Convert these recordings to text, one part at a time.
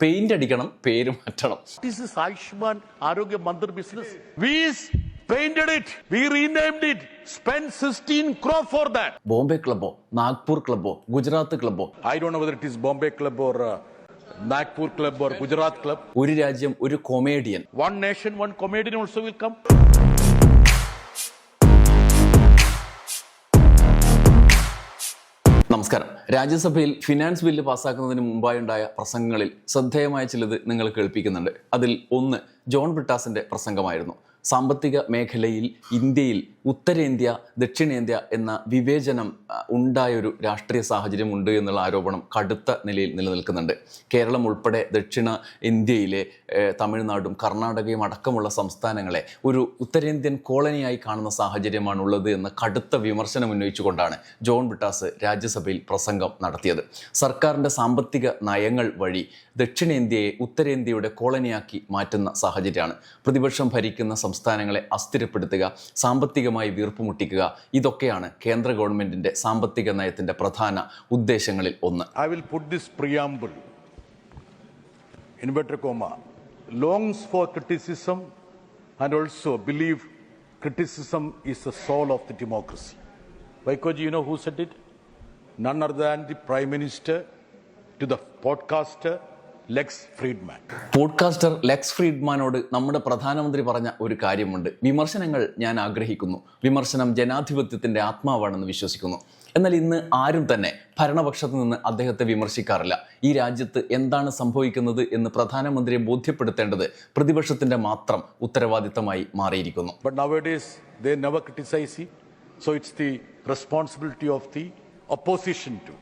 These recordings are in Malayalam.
പെയിന്റ് അടിക്കണം പേര് മാറ്റണം. ദിസ് ഇസ് ആയുഷ്മാൻ ആരോഗ്യ മന്ത്രി business with painted it we renamed it spend sixteen crore for that Bombay ക്ലബ്ബോ Nagpur ക്ലബ്ബോ ഗുജറാത്ത് ക്ലബ്ബോ? I Dr whether it is Bombay club or Nagpur club or Gujarat club ഒരു രാജ്യം ഒരു comedian one nation one comedian also welcome നമസ്കാരം. രാജ്യസഭയിൽ ഫിനാൻസ് ബില്ല് പാസ്സാക്കുന്നതിന് മുമ്പായുണ്ടായ പ്രസംഗങ്ങളിൽ ശ്രദ്ധേയമായ ചിലത് നിങ്ങൾ കേൾപ്പിക്കുന്നുണ്ട്. അതിൽ ഒന്ന് ജോൺ ബ്രിട്ടാസിന്റെ പ്രസംഗമായിരുന്നു. സാമ്പത്തിക മേഖലയിൽ ഇന്ത്യയിൽ ഉത്തരേന്ത്യ ദക്ഷിണേന്ത്യ എന്ന വിവേചനം ഉണ്ടായൊരു രാഷ്ട്രീയ സാഹചര്യം ഉണ്ട് എന്നുള്ള ആരോപണം കടുത്ത നിലയിൽ നിലനിൽക്കുന്നുണ്ട്. കേരളം ഉൾപ്പെടെ ദക്ഷിണ ഇന്ത്യയിലെ തമിഴ്നാടും കർണാടകയും അടക്കമുള്ള സംസ്ഥാനങ്ങളെ ഒരു ഉത്തരേന്ത്യൻ കോളനിയായി കാണുന്ന സാഹചര്യമാണുള്ളത് എന്ന കടുത്ത വിമർശനം ഉന്നയിച്ചുകൊണ്ടാണ് ജോൺ ബിട്ടാസ് രാജ്യസഭയിൽ പ്രസംഗം നടത്തിയത്. സർക്കാരിന്റെ സാമ്പത്തിക നയങ്ങൾ വഴി ദക്ഷിണേന്ത്യയെ ഉത്തരേന്ത്യയുടെ കോളനിയാക്കി മാറ്റുന്ന സാഹചര്യമാണ്. പ്രതിപക്ഷം ഭരിക്കുന്ന സംസ്ഥാനങ്ങളെ അസ്ഥിരപ്പെടുത്തുക കാര്യമായി വീർപ്പുമുട്ടിക്കുക ഇതൊക്കെയാണ് കേന്ദ്ര ഗവൺമെന്റിന്റെ സാമ്പത്തിക നയത്തിന്റെ പ്രധാന ഉദ്ദേശങ്ങളിൽ ഒന്ന്. I will put this preamble inverted comma longs for criticism and also believe criticism is the soul of the democracy Vaiko ji you know who set it none other than the prime minister to the podcaster Lex Fridman podcaster Lex ഫ്രീഡ്മാനോട് നമ്മുടെ പ്രധാനമന്ത്രി പറഞ്ഞ ഒരു കാര്യമുണ്ട്. വിമർശനങ്ങൾ ഞാൻ ആഗ്രഹിക്കുന്നു. വിമർശനം ജനാധിപത്യത്തിന്റെ ആത്മാവാണെന്ന് വിശ്വസിക്കുന്നു. എന്നാൽ ഇന്ന് ആരും തന്നെ ഭരണപക്ഷത്ത് നിന്ന് അദ്ദേഹത്തെ വിമർശിക്കാറില്ല. ഈ രാജ്യത്ത് എന്താണ് സംഭവിക്കുന്നത് എന്ന് പ്രധാനമന്ത്രിയെ ബോധ്യപ്പെടുത്തേണ്ടത് പ്രതിപക്ഷത്തിന്റെ മാത്രം ഉത്തരവാദിത്തമായി മാറിയിരിക്കുന്നു. But nowadays, they never criticize him. So it's the responsibility of the opposition to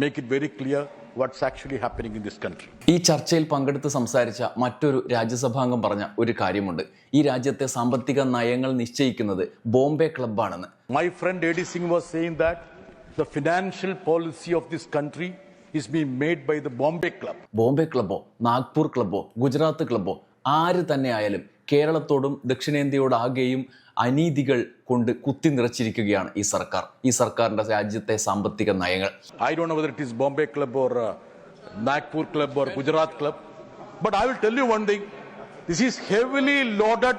make it very what's actually happening in this country. ഈ ചർച്ചയിൽ പങ്കെടുത്ത് സംസാരിച്ച മറ്റൊരു രാജ്യസഭാംഗം പറഞ്ഞ ഒരു കാര്യമുണ്ട് ഈ രാജ്യത്തെ സാമ്പത്തിക നയങ്ങൾ നിശ്ചയിക്കുന്നത് Bombay ക്ലബ്ബാണെന്ന് My friend A.D. Singh was saying that the financial policy of this country is being made by the Bombay Club. Bombay ക്ലബ്ബോ നാഗ്പൂർ ക്ലബ്ബോ ഗുജറാത്ത് ക്ലബ്ബോ ആര് തന്നെ ആയാലും കേരളത്തോടും ദക്ഷിണേന്ത്യയോടാകെയും അനീതികൾ കൊണ്ട് കുത്തി നിറച്ചിരിക്കുകയാണ് ഈ സർക്കാർ ഈ സർക്കാരിന്റെ രാജ്യത്തെ സാമ്പത്തിക നയങ്ങൾ I don't know whether it is Bombay Club or uh, Nagpur Club or Gujarat Club, but I will tell you one thing. This is heavily loaded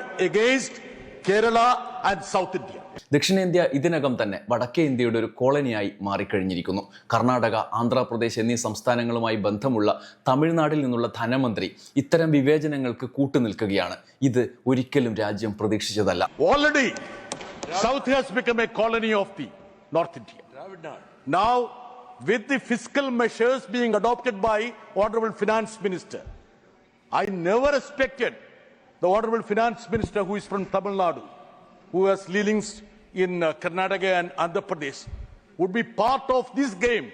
and South India. ദക്ഷിണേന്ത്യ ഇതിനകം തന്നെ വടക്കേ ഇന്ത്യയുടെ ഒരു കോളനിയായി മാറിക്കഴിഞ്ഞിരിക്കുന്നു കർണാടക ആന്ധ്രാപ്രദേശ് എന്നീ സംസ്ഥാനങ്ങളുമായി ബന്ധമുള്ള തമിഴ്നാട്ടിൽ നിന്നുള്ള ധനമന്ത്രി ഇത്തരം വിവേചനങ്ങൾക്ക് കൂട്ടുനിൽക്കുകയാണ് ഇത് ഒരിക്കലും രാജ്യം പ്രതീക്ഷിച്ചതല്ല Already, South has become a colony of the North India. Now, with the fiscal measures being adopted by Honorable Finance Minister, I never expected the Honorable Finance Minister, who is from Tamil Nadu, who has leanings in uh, Karnataka and Andhra Pradesh, would be part of this game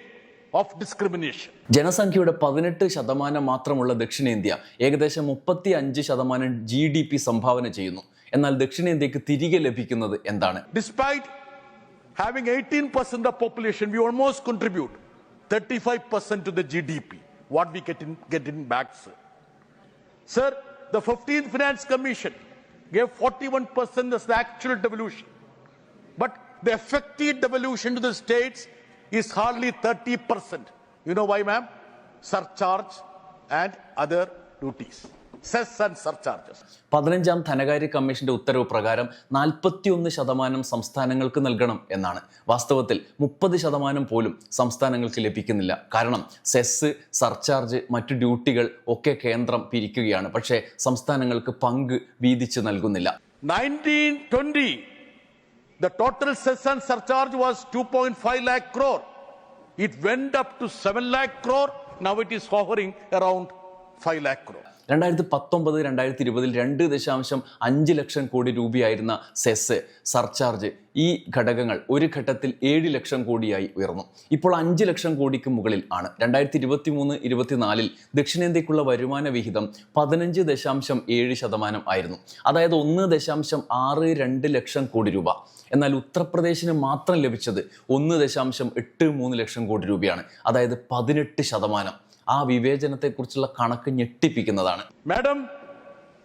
of discrimination. ജനസംഖ്യയുടെ പതിനെട്ട് ശതമാനം മാത്രമുള്ള ദക്ഷിണേന്ത്യ ഏകദേശം മുപ്പത്തി അഞ്ച് ശതമാനം ജി ഡി പി സംഭാവന ചെയ്യുന്നു എന്നാൽ ദക്ഷിണേന്ത്യക്ക് തിരികെ ലഭിക്കുന്നത് എന്താണ് Despite having 18% of population, we almost contribute 35% to the GDP. What we get in, get in back, sir. Sir, the 15th Finance Commission gave 41% as the actual devolution. But the effective devolution to the states is hardly 30%. You know why, ma'am? Surcharge and other duties. Cess and surcharges പതിനഞ്ചാം ധനകാര്യ കമ്മീഷന്റെ ഉത്തരവ് പ്രകാരം നാൽപ്പത്തിയൊന്ന് ശതമാനം സംസ്ഥാനങ്ങൾക്ക് നൽകണം എന്നാണ് വാസ്തവത്തിൽ മുപ്പത് ശതമാനം പോലും സംസ്ഥാനങ്ങൾക്ക് ലഭിക്കുന്നില്ല കാരണം സെസ് സർചാർജ് മറ്റു ഡ്യൂട്ടികൾ ഒക്കെ കേന്ദ്രം പിരിക്കുകയാണ് പക്ഷേ സംസ്ഥാനങ്ങൾക്ക് പങ്ക് വീതിച്ച് നൽകുന്നില്ല 1920, the total cess and surcharge was 2.5 lakh crore. It went up to 7 lakh crore. Now it is hovering around 5 lakh crore. രണ്ടായിരത്തി പത്തൊമ്പത് രണ്ടായിരത്തി ഇരുപതിൽ രണ്ട് ദശാംശം അഞ്ച് ലക്ഷം കോടി രൂപയായിരുന്ന സെസ് സർചാർജ് ഈ ഘടകങ്ങൾ ഒരു ഘട്ടത്തിൽ ഏഴ് ലക്ഷം കോടിയായി ഉയർന്നു. ഇപ്പോൾ അഞ്ച് ലക്ഷം കോടിക്ക് മുകളിൽ ആണ്. രണ്ടായിരത്തി ഇരുപത്തി മൂന്ന് ഇരുപത്തിനാലിൽ ദക്ഷിണേന്ത്യക്കുള്ള വരുമാന വിഹിതം പതിനഞ്ച് ദശാംശം ഏഴ് ശതമാനം ആയിരുന്നു. അതായത് ഒന്ന് ദശാംശം ആറ് രണ്ട് ലക്ഷം കോടി രൂപ. എന്നാൽ ഉത്തർപ്രദേശിന് മാത്രം ലഭിച്ചത് ഒന്ന് ദശാംശം എട്ട് മൂന്ന് ലക്ഷം കോടി രൂപയാണ്. അതായത് പതിനെട്ട് ശതമാനം. ആ വിവേചനത്തെക്കുറിച്ചുള്ള കണക്ക് ഞെട്ടിപ്പിക്കുന്നതാണ് Madam,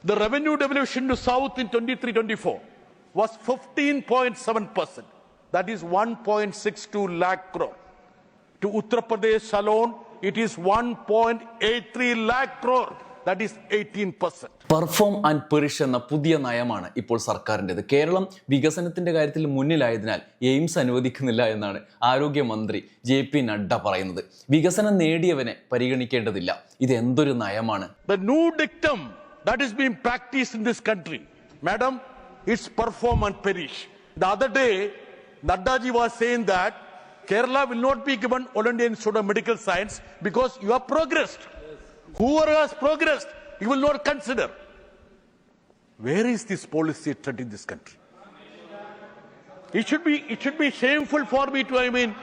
the revenue devolution to South in 23-24 was 15.7%. That is 1.62 lakh crore. To Uttar Pradesh alone, it is 1.83 lakh crore. That is 18%. Perform and perish എന്ന പുതിയ നയമാണ് ഇപ്പോൾ സർക്കാരിന്റെത് കേരളം വികസനത്തിന്റെ കാര്യത്തിൽ മുന്നിലായതിനാൽ എയിംസ് അനുവദിക്കുന്നില്ല എന്നാണ് ആരോഗ്യമന്ത്രി ജെ പി നഡ്ഡ പറയുന്നത് വികസനം നേടിയവനെ പരിഗണിക്കേണ്ടതില്ല ഇത് എന്തൊരു നയമാണ് The new dictum that is being practiced in this country, madam, it's perform and perish. The other day, Naddaji was saying that Kerala will not be given All India Institute of Medical Science because you have progressed. Whoever has progressed, you will not consider. Where is this policy set in this country? It should be it should be shameful for me to I mean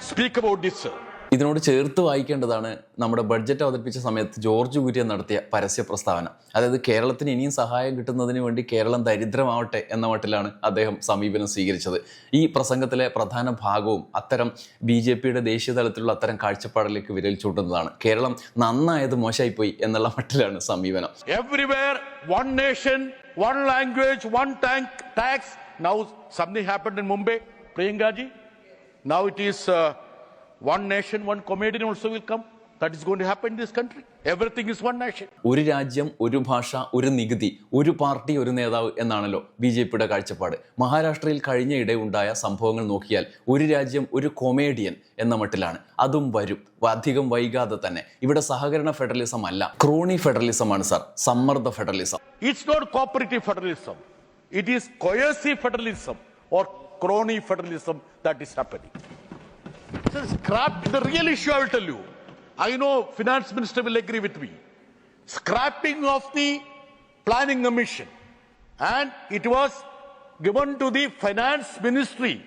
speak about this, sir. ഇതിനോട് ചേർത്ത് വായിക്കേണ്ടതാണ് നമ്മുടെ ബഡ്ജറ്റ് അവതരിപ്പിച്ച സമയത്ത് ജോർജ് കുര്യൻ നടത്തിയ പരസ്യ പ്രസ്താവന. അതായത് കേരളത്തിന് ഇനിയും സഹായം കിട്ടുന്നതിന് വേണ്ടി കേരളം ദരിദ്രമാവട്ടെ എന്ന മട്ടിലാണ് അദ്ദേഹം സമീപനം സ്വീകരിച്ചത്. ഈ പ്രസംഗത്തിലെ പ്രധാന ഭാഗവും അത്തരം ബി ജെ പിയുടെ ദേശീയ തലത്തിലുള്ള അത്തരം കാഴ്ചപ്പാടിലേക്ക് വിരൽ ചൂണ്ടുന്നതാണ്. കേരളം നന്നായത് മോശമായിപ്പോയി എന്നുള്ള മട്ടിലാണ് സമീപനം. Everywhere one nation one language one tax now something happened in Mumbai Priyanka ji now it it ഒരു രാജ്യം ഒരു ഭാഷ ഒരു നികുതി ഒരു പാർട്ടി ഒരു നേതാവ് എന്നാണല്ലോ ബി ജെ പിയുടെ കാഴ്ചപ്പാട്. മഹാരാഷ്ട്രയിൽ കഴിഞ്ഞ ഇടെ ഉണ്ടായ സംഭവങ്ങൾ നോക്കിയാൽ ഒരു രാജ്യം ഒരു കൊമേഡിയൻ എന്ന മട്ടിലാണ്. അതും വരും. അധികം വൈകാതെ തന്നെ. ഇവിടെ സഹകരണ ഫെഡറലിസം അല്ല. ക്രോണി ഫെഡറലിസം ആണ് സർ. സമ്മർദ്ദ federalism it's not cooperative federalism it is coercive federalism or crony federalism that is happening So scrap the real issue I will tell you. I know finance minister will agree with me. Scrapping of the planning commission and it was given to the finance ministry.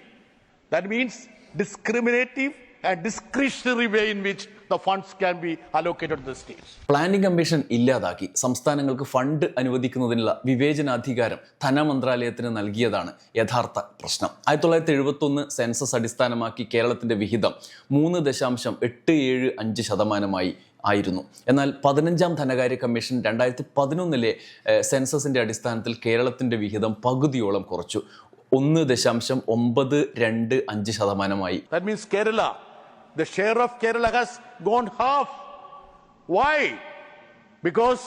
That means discriminative and way in which the funds can be allocated allocated to the states. Planning commission ഇല്ലാതാക്കി സംസ്ഥാനങ്ങൾക്ക് ഫണ്ട് അനുവദിക്കുന്നതിനുള്ള വിവേചനാധികാരം ധനമന്ത്രാലയത്തിന് നൽകിയതാണ് യഥാർത്ഥ പ്രശ്നം. ആയിരത്തി തൊള്ളായിരത്തി എഴുപത്തി ഒന്ന് സെൻസസ് അടിസ്ഥാനമാക്കി കേരളത്തിന്റെ വിഹിതം മൂന്ന് ദശാംശം എട്ട് ഏഴ് അഞ്ച് ശതമാനമായി ആയിരുന്നു. എന്നാൽ പതിനഞ്ചാം ധനകാര്യ കമ്മീഷൻ രണ്ടായിരത്തി പതിനൊന്നിലെ സെൻസസിന്റെ അടിസ്ഥാനത്തിൽ കേരളത്തിന്റെ വിഹിതം പകുതിയോളം കുറച്ചു. ഒന്ന് ദശാംശം ഒമ്പത് രണ്ട് അഞ്ച് ശതമാനമായി. That means Kerala, the share of Kerala has gone half. Why? Because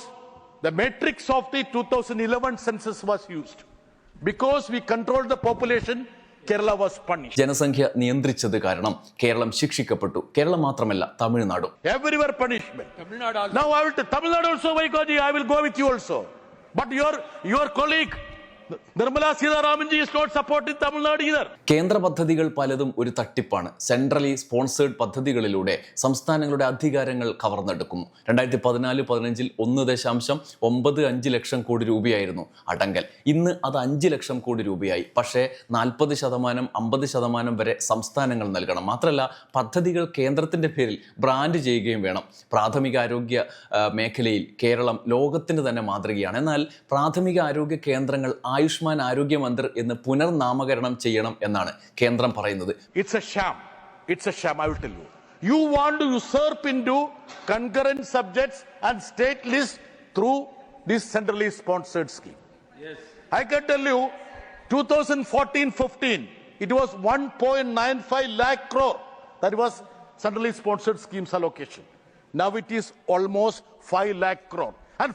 the matrix of the 2011 census was used. Because we controlled the population, Kerala was punished. ജനസംഖ്യ നിയന്ത്രിച്ചത് കാരണം കേരളം ശിക്ഷിക്കപ്പെട്ടു കേരളം മാത്രമല്ല തമിഴ്നാടും Everywhere punishment. Now I will tell Tamil Nadu also, Vaikoji, I will go with you also. But your your colleague, Not supporting Tamil Nadu കേന്ദ്ര പദ്ധതികൾ പലതും ഒരു തട്ടിപ്പാണ്. സെൻട്രലി സ്പോൺസേഡ് പദ്ധതികളിലൂടെ സംസ്ഥാനങ്ങളുടെ അധികാരങ്ങൾ കവർന്നെടുക്കുന്നു രണ്ടായിരത്തി പതിനാല് പതിനഞ്ചിൽ ഒന്ന് ദശാംശം ഒമ്പത് അഞ്ച് ലക്ഷം കോടി രൂപയായിരുന്നു അടങ്കൽ. ഇന്ന് അത് അഞ്ച് ലക്ഷം കോടി രൂപയായി. പക്ഷേ നാൽപ്പത് ശതമാനം അമ്പത് ശതമാനം വരെ സംസ്ഥാനങ്ങൾ നൽകണം. മാത്രമല്ല പദ്ധതികൾ കേന്ദ്രത്തിന്റെ പേരിൽ ബ്രാൻഡ് ചെയ്യുകയും വേണം. പ്രാഥമികാരോഗ്യ മേഖലയിൽ കേരളം ലോകത്തിന് തന്നെ മാതൃകയാണ്. എന്നാൽ പ്രാഥമിക ആരോഗ്യ കേന്ദ്രങ്ങൾ ആയുഷ്മാൻ ആരോഗ്യ മന്ദിർ എന്ന് പുനർനാമകരണം ചെയ്യണം എന്നാണ് കേന്ദ്രം പറയുന്നത്.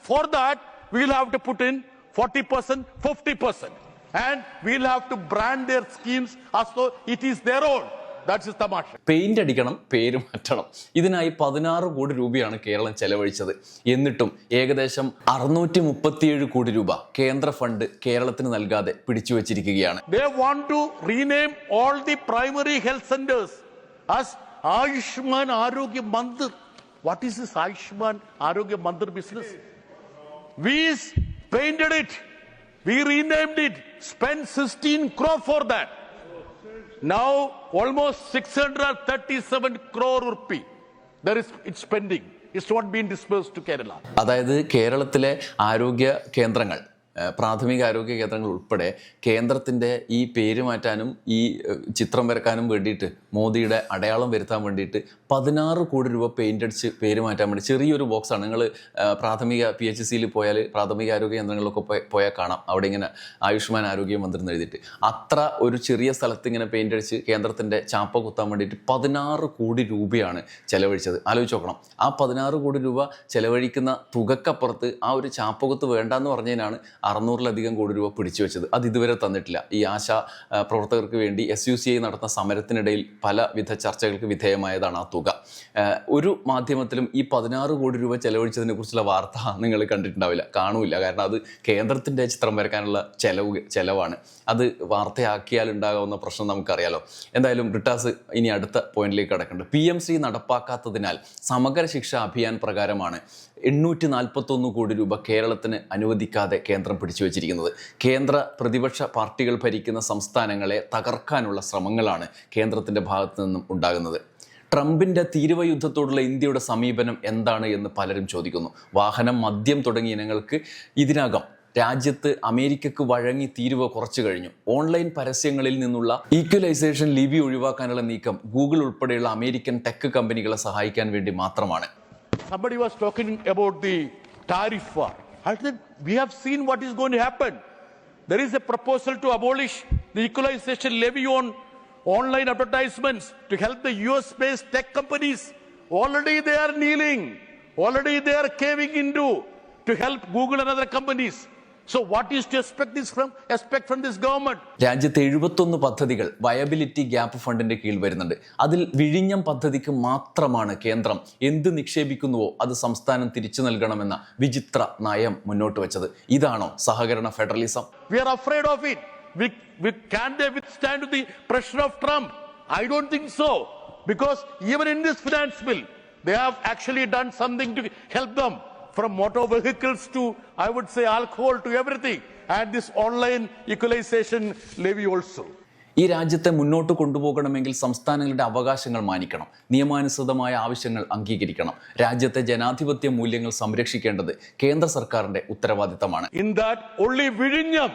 For that will have to put in 40%, 50%. And we'll have to brand their schemes as though it is their own. Paint അടിക്കണം പേര് മാറ്റണം ഇതിനായി പതിനാറ് കോടി രൂപയാണ് കേരളം ചെലവഴിച്ചത് എന്നിട്ടും ഏകദേശം അറുന്നൂറ്റി മുപ്പത്തിയേഴ് കോടി രൂപ കേന്ദ്ര ഫണ്ട് കേരളത്തിന് നൽകാതെ പിടിച്ചു വച്ചിരിക്കുകയാണ് They want to rename all the primary health centers as Ayushman Arogya Mandir. What painted it. We renamed it. Spent 16 crore for that. Now almost 637 crore rupee. There is it's spending. It's not being dispersed to Kerala. അതായത് കേരളത്തിലെ ആരോഗ്യ കേന്ദ്രങ്ങൾ പ്രാഥമിക ആരോഗ്യ കേന്ദ്രങ്ങൾ ഉൾപ്പെടെ കേന്ദ്രത്തിന്റെ ഈ പേര് മാറ്റാനും ഈ ചിത്രം വരക്കാനും വേണ്ടിയിട്ട് മോദിയുടെ അടയാളം വരുത്താൻ വേണ്ടിയിട്ട് പതിനാറ് കോടി രൂപ പെയിന്റ് അടിച്ച് പേര് മാറ്റാൻ വേണ്ടി ചെറിയൊരു ബോക്സാണ് നിങ്ങൾ പ്രാഥമിക പി എച്ച് സിയിൽ പോയാൽ പ്രാഥമിക ആരോഗ്യ കേന്ദ്രങ്ങളിലൊക്കെ പോയ- പോയാൽ കാണാം. അവിടെ ഇങ്ങനെ ആയുഷ്മാൻ ആരോഗ്യ മന്ത്രി എന്ന് എഴുതിയിട്ട്. അത്ര ഒരു ചെറിയ സ്ഥലത്ത് ഇങ്ങനെ പെയിന്റ് അടിച്ച് കേന്ദ്രത്തിന്റെ ചാപ്പ കുത്താൻ വേണ്ടിയിട്ട് പതിനാറ് കോടി രൂപയാണ് ചിലവഴിച്ചത്. ആലോചിച്ച് നോക്കണം. ആ പതിനാറ് കോടി രൂപ ചെലവഴിക്കുന്ന തുകക്കപ്പുറത്ത് ആ ഒരു ചാപ്പകുത്ത് വേണ്ടെന്ന് പറഞ്ഞതിനാണ് അറുന്നൂറിലധികം കോടി രൂപ പിടിച്ചു വെച്ചത്. അത് ഇതുവരെ തന്നിട്ടില്ല. ഈ ആശാ പ്രവർത്തകർക്ക് വേണ്ടി എസ് യു സി ഐ നടത്തുന്ന സമരത്തിനിടയിൽ പലവിധ ചർച്ചകൾക്ക് വിധേയമായതാണ് ആ തുക. ആ, ഒരു മാധ്യമത്തിലും ഈ പതിനാറ് കോടി രൂപ ചെലവഴിച്ചതിനെ കുറിച്ചുള്ള വാർത്ത നിങ്ങൾ കണ്ടിട്ടുണ്ടാവില്ല കാണൂല കാരണം അത് കേന്ദ്രത്തിന്റെ ചിത്രം വരക്കാനുള്ള ചെലവ് ചെലവാണ്. അത് വാർത്തയാക്കിയാൽ ഉണ്ടാകാവുന്ന പ്രശ്നം നമുക്കറിയാലോ. എന്തായാലും ബ്രിട്ടാസ് ഇനി അടുത്ത പോയിന്റിലേക്ക് കടക്കുന്നുണ്ട് പി എം സി നടപ്പാക്കാത്തതിനാൽ സമഗ്ര ശിക്ഷ അഭിയാൻ പ്രകാരമാണ് എണ്ണൂറ്റി നാൽപ്പത്തൊന്ന് കോടി രൂപ കേരളത്തിന് അനുവദിക്കാതെ കേന്ദ്രം പിടിച്ചു വച്ചിരിക്കുന്നത് കേന്ദ്ര പ്രതിപക്ഷ പാർട്ടികൾ ഭരിക്കുന്ന സംസ്ഥാനങ്ങളെ തകർക്കാനുള്ള ശ്രമങ്ങളാണ് കേന്ദ്രത്തിന്റെ ഭാഗത്തു നിന്നും ഉണ്ടാകുന്നത്. ട്രംപിന്റെ തീരുവ യുദ്ധത്തോടുള്ള ഇന്ത്യയുടെ സമീപനം എന്താണ് എന്ന് പലരും ചോദിക്കുന്നു വാഹനം മദ്യം തുടങ്ങിയ ഇനങ്ങൾക്ക് ഇതിനകം രാജ്യത്ത് അമേരിക്കക്ക് വഴങ്ങി തീരുവ കുറച്ചു കഴിഞ്ഞു ഓൺലൈൻ പരസ്യങ്ങളിൽ നിന്നുള്ള ഈക്വലൈസേഷൻ ലിപി ഒഴിവാക്കാനുള്ള നീക്കം ഗൂഗിൾ ഉൾപ്പെടെയുള്ള അമേരിക്കൻ ടെക് കമ്പനികളെ സഹായിക്കാൻ വേണ്ടി മാത്രമാണ് Somebody was talking about the tariff war. We have seen what is going to happen. There is a proposal to abolish the equalization levy on online advertisements to help the US based tech companies. Already they are kneeling. Already they are caving into to help Google and other companies. So what is to expect this from expect from this government? രാജ്യത്തെ എഴുപത്തൊന്ന് പദ്ധതികൾ വയബിലിറ്റി ഗ്യാപ്പ് ഫണ്ടിന്റെ കീഴിൽ വരുന്നുണ്ട് അതിൽ വിഴിഞ്ഞം പദ്ധതിക്ക് മാത്രമാണ് കേന്ദ്രം എന്ത് നിക്ഷേപിക്കുന്നുവോ അത് സംസ്ഥാനം തിരിച്ചു നൽകണമെന്ന വിചിത്ര നയം മുന്നോട്ട് വെച്ചത് ഇതാണോ സഹകരണ federalism we are afraid of it. We, we, can they withstand the pressure of Trump? I don't think so. Because even in this finance bill, they have actually done something to help them from motor vehicles to, I would say, alcohol to everything. And this online equalization levy also. ഈ രാജ്യത്തെ മുന്നോട്ട് കൊണ്ടുപോകണമെങ്കിൽ സംസ്ഥാനങ്ങളുടെ അവകാശങ്ങൾ മാനിക്കണം നിയമാനുസൃതമായ ആവശ്യങ്ങൾ അംഗീകരിക്കണം രാജ്യത്തെ ജനാധിപത്യ മൂല്യങ്ങൾ സംരക്ഷിക്കേണ്ടത് കേന്ദ്ര സർക്കാരിന്റെ ഉത്തരവാദിത്തമാണ് in that only Virinyam,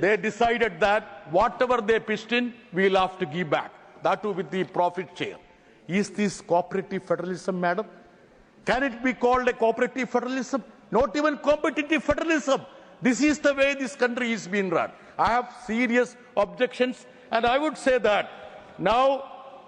they decided that whatever they pitched in, we'll have to give back. That too with the profit share. Is this cooperative federalism, madam? Can it be called a cooperative federalism? Not even competitive federalism. This is the way this country is being run. I have serious objections, and I would say that now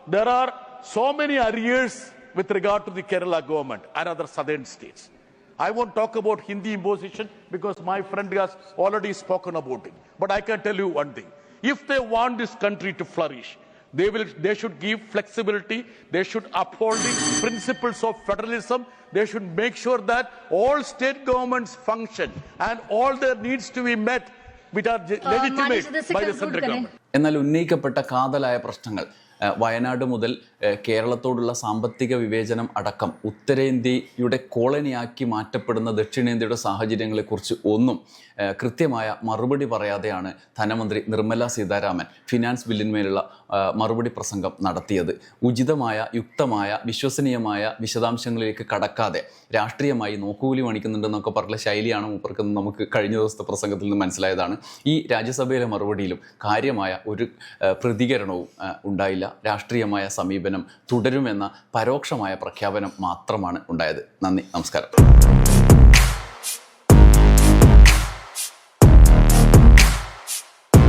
there are so many arrears with regard to the Kerala government and other southern states. I won't talk about Hindi imposition because my friend has already spoken about it. But I can tell you one thing. If they want this country to flourish, they will they should give flexibility, they should uphold the principles of federalism, they should make sure that all state governments function and all their needs to be met which are legitimate uh, by the central government. എന്നാൽ ഉന്നയിക്കപ്പെട്ട കാതലായ പ്രശ്നങ്ങൾ വയനാട് മുതൽ കേരളത്തോടുള്ള സാമ്പത്തിക വിവേചനം അടക്കം ഉത്തരേന്ത്യയുടെ കോളനിയാക്കി മാറ്റപ്പെടുന്ന ദക്ഷിണേന്ത്യയുടെ സാഹചര്യങ്ങളെക്കുറിച്ച് ഒന്നും കൃത്യമായ മറുപടി പറയാതെയാണ് ധനമന്ത്രി നിർമ്മല സീതാരാമൻ ഫിനാൻസ് ബില്ലിന്മേലുള്ള മറുപടി പ്രസംഗം നടത്തിയത്. ഉചിതമായ യുക്തമായ വിശ്വസനീയമായ വിശദാംശങ്ങളിലേക്ക് കടക്കാതെ രാഷ്ട്രീയമായി നോക്കുകൂലി മണിക്കുന്നുണ്ടെന്നൊക്കെ പറഞ്ഞ ശൈലിയാണ് മൂപ്പർക്കെന്ന് നമുക്ക് കഴിഞ്ഞ ദിവസത്തെ പ്രസംഗത്തിൽ നിന്ന് മനസ്സിലായതാണ്. ഈ രാജ്യസഭയിലെ മറുപടിയിലും കാര്യമായ ഒരു പ്രതികരണവും ഉണ്ടായില്ല. രാഷ്ട്രീയമായ സമീപനം തുടരുമെന്ന പരോക്ഷമായ പ്രഖ്യാപനം മാത്രമാണ് ഉണ്ടായത്. നന്ദി നമസ്കാരം.